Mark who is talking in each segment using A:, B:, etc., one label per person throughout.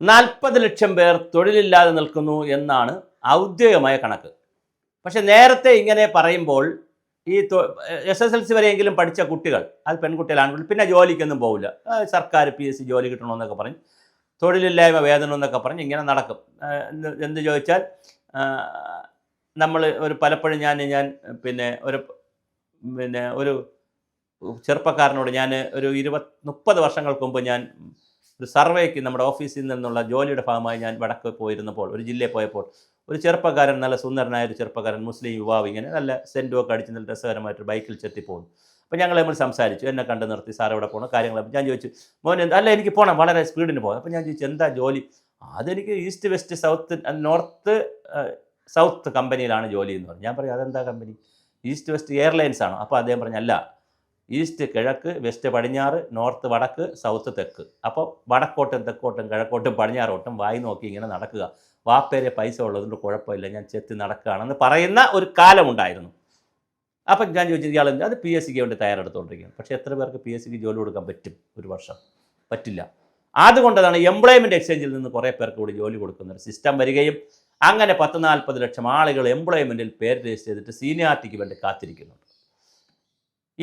A: നാൽപ്പത് ലക്ഷം പേർ തൊഴിലില്ലാതെ നിൽക്കുന്നു എന്നാണ് ഔദ്യോഗികമായ കണക്ക്. പക്ഷെ നേരത്തെ ഇങ്ങനെ പറയുമ്പോൾ ഈ എസ് എസ് എൽ സി വരെയെങ്കിലും പഠിച്ച കുട്ടികൾ അത് പെൺകുട്ടികളാണ് പിന്നെ ജോലിക്കൊന്നും പോകില്ല സർക്കാർ പി എസ് സി ജോലി കിട്ടണമെന്നൊക്കെ പറഞ്ഞ് തൊഴിലില്ലായ്മ വേതനം എന്നൊക്കെ പറഞ്ഞ് ഇങ്ങനെ നടക്കും. എന്ത് ചോദിച്ചാൽ നമ്മൾ ഒരു പലപ്പോഴും ഞാൻ ഞാൻ പിന്നെ ഒരു പിന്നെ ഒരു ചെറുപ്പക്കാരനോട് ഞാൻ ഒരു ഇരുപത് മുപ്പത് വർഷങ്ങൾക്ക് മുമ്പ് ഞാൻ ഒരു സർവേക്ക് നമ്മുടെ ഓഫീസിൽ നിന്നുള്ള ജോലിയുടെ ഭാഗമായി ഞാൻ വടക്ക് പോയിരുന്നപ്പോൾ ഒരു ജില്ലയിൽ പോയപ്പോൾ ഒരു ചെറുപ്പക്കാരൻ നല്ല സുന്ദരനായ ഒരു ചെറുപ്പക്കാരൻ മുസ്ലിം യുവാവ് ഇങ്ങനെ നല്ല സെന്റും ഒക്കെ അടിച്ച് നല്ല രസകരമായിട്ട് ബൈക്കിൽ ചെത്തി അപ്പോൾ ഞങ്ങൾ നമ്മൾ സംസാരിച്ചു. എന്നെ കണ്ട് നിർത്തി സാർ ഇവിടെ പോകണം കാര്യങ്ങൾ ഞാൻ ചോദിച്ചു മോൻ അല്ല എനിക്ക് പോകണം വളരെ സ്പീഡിന് പോകാം. അപ്പോൾ ഞാൻ ചോദിച്ചു എന്താ ജോലി? അതെനിക്ക് east west south north south കമ്പനിയിലാണ് ജോലി എന്ന് പറഞ്ഞു. ഞാൻ പറയും അതെന്താ കമ്പനി? ഈസ്റ്റ് വെസ്റ്റ് എയർലൈൻസ് ആണോ അപ്പോൾ അദ്ദേഹം പറഞ്ഞു അല്ല ഈസ്റ്റ് കിഴക്ക് വെസ്റ്റ് പടിഞ്ഞാറ് നോർത്ത് വടക്ക് സൗത്ത് തെക്ക്. അപ്പോൾ വടക്കോട്ടും തെക്കോട്ടും കിഴക്കോട്ടും പടിഞ്ഞാറോട്ടും വായി നോക്കി ഇങ്ങനെ നടക്കുക. വാപ്പേരെ പൈസ ഉള്ളതുകൊണ്ട് കുഴപ്പമില്ല ഞാൻ ചെത്തി നടക്കുകയാണെന്ന് പറയുന്ന ഒരു കാലമുണ്ടായിരുന്നു അപ്പം ഞാൻ ചോദിച്ചത് ഇയാൾ അത് പി എസ് സിക്ക് വേണ്ടി തയ്യാറെടുത്തുകൊണ്ടിരിക്കുകയാണ്. പക്ഷേ എത്ര പേർക്ക് പി എസ് സിക്ക് ജോലി കൊടുക്കാൻ പറ്റും? ഒരു വർഷം. പറ്റില്ല. അതുകൊണ്ടതാണ് എംപ്ലോയ്മെന്റ് എക്സ്ചേഞ്ചിൽ നിന്ന് കുറേ പേർക്ക് കൂടി ജോലി കൊടുക്കുന്ന ഒരു സിസ്റ്റം വരികയും അങ്ങനെ പത്ത് നാൽപ്പത് ലക്ഷം ആളുകൾ എംപ്ലോയ്മെന്റിൽ പേര് രജിസ്റ്റർ ചെയ്തിട്ട് സീനിയാരിറ്റിക്ക് വേണ്ടി കാത്തിരിക്കുന്നുണ്ട്.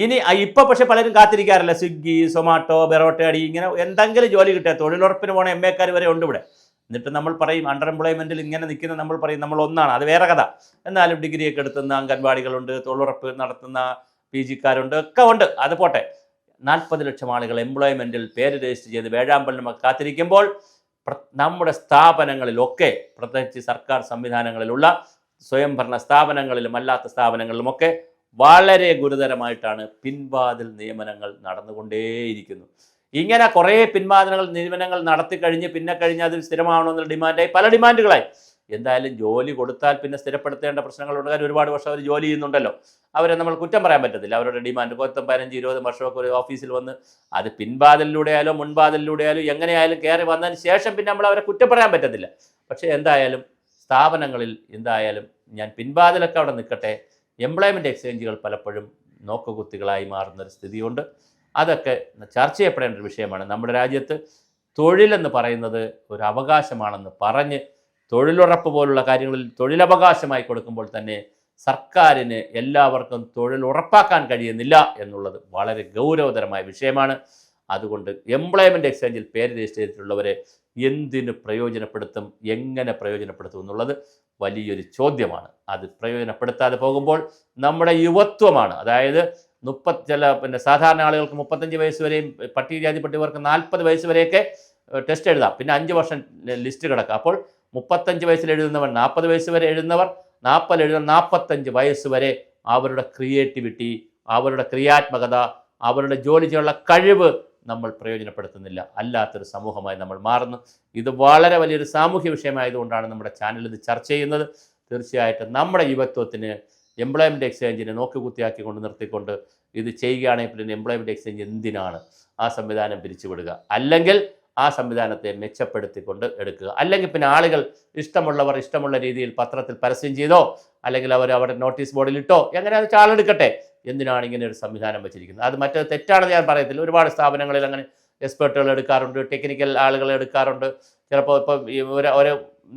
A: ഇനി ഇപ്പൊ പക്ഷെ പലരും കാത്തിരിക്കാറില്ല? സ്വിഗ്ഗി സൊമാറ്റോ ബെറോട്ട അടി ഇങ്ങനെ എന്തെങ്കിലും ജോലി കിട്ടിയ തൊഴിലുറപ്പിന് പോണ എം എക്കാർ വരെ ഉണ്ട് ഇവിടെ. എന്നിട്ട് നമ്മൾ പറയും അണ്ടർ എംപ്ലോയ്മെന്റിൽ ഇങ്ങനെ നിൽക്കുന്ന നമ്മൾ പറയും നമ്മൾ ഒന്നാണ്. അത് വേറെ കഥ. എന്നാലും ഡിഗ്രിയൊക്കെ എടുത്തുന്ന അംഗൻവാടികളുണ്ട് തൊഴിലുറപ്പ് നടത്തുന്ന പി ജിക്കാരുണ്ട് ഒക്കെ ഉണ്ട്. അത് പോട്ടെ. നാൽപ്പത് ലക്ഷം ആളുകൾ എംപ്ലോയ്മെന്റിൽ പേര് രജിസ്റ്റർ ചെയ്ത് വേഴാമ്പലിനും കാത്തിരിക്കുമ്പോൾ നമ്മുടെ സ്ഥാപനങ്ങളിലൊക്കെ പ്രത്യേകിച്ച് സർക്കാർ സംവിധാനങ്ങളിലുള്ള സ്വയംഭരണ സ്ഥാപനങ്ങളിലും അല്ലാത്ത സ്ഥാപനങ്ങളിലുമൊക്കെ വളരെ ഗുരുതരമായിട്ടാണ് പിൻവാതിൽ നിയമനങ്ങൾ നടന്നുകൊണ്ടേയിരിക്കുന്നു. ഇങ്ങനെ കുറേ പിൻവാതിലുകൾ നിയമനങ്ങൾ നടത്തി കഴിഞ്ഞ് പിന്നെ കഴിഞ്ഞ് അതിൽ സ്ഥിരമാവണമെന്നുള്ള ഡിമാൻഡായി പല ഡിമാൻഡുകളായി. എന്തായാലും ജോലി കൊടുത്താൽ പിന്നെ സ്ഥിരപ്പെടുത്തേണ്ട പ്രശ്നങ്ങളുണ്ട്. കാര്യം ഒരുപാട് വർഷം അവർ ജോലി ചെയ്യുന്നുണ്ടല്ലോ. അവരെ നമ്മൾ കുറ്റം പറയാൻ പറ്റത്തില്ല. അവരുടെ ഡിമാൻഡ് കൊത്തം പതിനഞ്ച് ഇരുപത് വർഷമൊക്കെ ഒരു ഓഫീസിൽ വന്ന് അത് പിൻവാതിലൂടെ ആയാലോ മുൻവാതിലൂടെ ആയാലും എങ്ങനെയായാലും കയറി വന്നതിന് ശേഷം പിന്നെ നമ്മൾ അവരെ കുറ്റം പറയാൻ പറ്റത്തില്ല. പക്ഷേ എന്തായാലും സ്ഥാപനങ്ങളിൽ എന്തായാലും ഞാൻ പിൻവാതിലൊക്കെ അവിടെ നിൽക്കട്ടെ. എംപ്ലോയ്മെന്റ് എക്സ്ചേഞ്ചുകൾ പലപ്പോഴും നോക്കുകുത്തികളായി മാറുന്ന ഒരു സ്ഥിതിയുണ്ട്. അതൊക്കെ ചർച്ച ചെയ്യപ്പെടേണ്ട ഒരു വിഷയമാണ്. നമ്മുടെ രാജ്യത്ത് തൊഴിലെന്ന് പറയുന്നത് ഒരു അവകാശമാണെന്ന് പറഞ്ഞ് തൊഴിലുറപ്പ് പോലുള്ള കാര്യങ്ങളിൽ തൊഴിലവകാശമായി കൊടുക്കുമ്പോൾ തന്നെ സർക്കാരിന് എല്ലാവർക്കും തൊഴിൽ ഉറപ്പാക്കാൻ കഴിയുന്നില്ല എന്നുള്ളത് വളരെ ഗൗരവതരമായ വിഷയമാണ്. അതുകൊണ്ട് എംപ്ലോയ്മെന്റ് എക്സ്ചേഞ്ചിൽ പേര് രജിസ്റ്റർ ചെയ്തിട്ടുള്ളവരെ എന്തിനു പ്രയോജനപ്പെടുത്തും എങ്ങനെ പ്രയോജനപ്പെടുത്തും എന്നുള്ളത് വലിയൊരു ചോദ്യമാണ്. അത് പ്രയോജനപ്പെടുത്താതെ പോകുമ്പോൾ നമ്മുടെ യുവത്വമാണ്. അതായത് മുപ്പത് ചില പിന്നെ സാധാരണ ആളുകൾക്ക് മുപ്പത്തഞ്ച് വയസ്സ് വരെയും പട്ടികജാതിപ്പെട്ടവർക്ക് നാൽപ്പത് വയസ്സ് വരെയൊക്കെ ടെസ്റ്റ് എഴുതാം. പിന്നെ അഞ്ച് വർഷം ലിസ്റ്റ് കിടക്കുക അപ്പോൾ മുപ്പത്തഞ്ച് വയസ്സിൽ എഴുതുന്നവർ നാൽപ്പത് വയസ്സ് വരെ എഴുതുന്നവർ നാൽപ്പത് എഴുതുന്ന നാൽപ്പത്തഞ്ച് വയസ്സ് വരെ അവരുടെ ക്രിയേറ്റിവിറ്റി അവരുടെ ക്രിയാത്മകത അവരുടെ ജോലി ചെയ്യാനുള്ള കഴിവ് നമ്മൾ പ്രയോജനപ്പെടുത്തുന്നില്ല. അല്ലാത്തൊരു സമൂഹമായി നമ്മൾ മാറുന്നു. ഇത് വളരെ വലിയൊരു സാമൂഹ്യ വിഷയമായതുകൊണ്ടാണ് നമ്മുടെ ചാനൽ ഇത് ചർച്ച ചെയ്യുന്നത്. തീർച്ചയായിട്ടും നമ്മുടെ യുവത്വത്തിന് എംപ്ലോയ്മെന്റ് എക്സ്ചേഞ്ചിനെ നോക്കുകുത്തിയാക്കി കൊണ്ട് നിർത്തിക്കൊണ്ട് ഇത് ചെയ്യുകയാണെങ്കിൽ പിന്നെ എംപ്ലോയ്മെന്റ് എക്സ്ചേഞ്ച് എന്തിനാണ് ആ സംവിധാനം പിരിച്ചുവിടുക? അല്ലെങ്കിൽ ആ സംവിധാനത്തെ മെച്ചപ്പെടുത്തിക്കൊണ്ട് എടുക്കുക. അല്ലെങ്കിൽ പിന്നെ ആളുകൾ ഇഷ്ടമുള്ളവർ ഇഷ്ടമുള്ള രീതിയിൽ പത്രത്തിൽ പരസ്യം ചെയ്തോ അല്ലെങ്കിൽ അവർ അവരുടെ നോട്ടീസ് ബോർഡിൽ ഇട്ടോ എങ്ങനെ അത് എന്തിനാണ് ഇങ്ങനെ ഒരു സംവിധാനം വെച്ചിരിക്കുന്നത്? അത് മറ്റേ തെറ്റാണെന്ന് ഞാൻ പറയത്തില്ല. ഒരുപാട് സ്ഥാപനങ്ങളിൽ അങ്ങനെ എക്സ്പെർട്ടുകൾ എടുക്കാറുണ്ട് ടെക്നിക്കൽ ആളുകളെ എടുക്കാറുണ്ട്. ചിലപ്പോൾ ഇപ്പം ഒരു ഒരു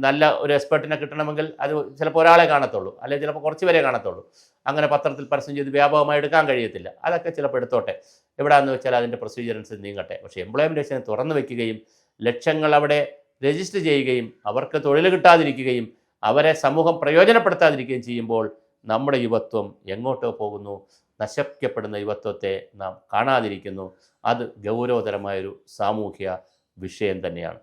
A: നല്ല ഒരു എക്സ്പെർട്ടിനെ കിട്ടണമെങ്കിൽ അത് ചിലപ്പോൾ ഒരാളെ കാണത്തുള്ളൂ അല്ലെങ്കിൽ ചിലപ്പോൾ കുറച്ച് പേരെ കാണത്തുള്ളൂ. അങ്ങനെ പത്രത്തിൽ പരസ്യം ചെയ്ത് വ്യാപകമായി എടുക്കാൻ കഴിയത്തില്ല. അതൊക്കെ ചിലപ്പോൾ എടുത്തോട്ടെ. എവിടെയാണെന്ന് വെച്ചാൽ അതിന്റെ പ്രൊസീജിയർ നീങ്ങട്ടെ. പക്ഷേ എംപ്ലോയ്മെന്റ് എക്സ്ചേഞ്ച് തുറന്നു വയ്ക്കുകയും ലക്ഷങ്ങൾ അവിടെ രജിസ്റ്റർ ചെയ്യുകയും അവർക്ക് തൊഴിൽ കിട്ടാതിരിക്കുകയും അവരെ സമൂഹം പ്രയോജനപ്പെടുത്താതിരിക്കുകയും ചെയ്യുമ്പോൾ നമ്മുടെ യുവത്വം എങ്ങോട്ടോ പോകുന്നു നശിക്കപ്പെടുന്ന യുവത്വത്തെ നാം കാണാതിരിക്കുന്നു. അത് ഗൗരവതരമായൊരു സാമൂഹ്യ വിഷയം തന്നെയാണ്.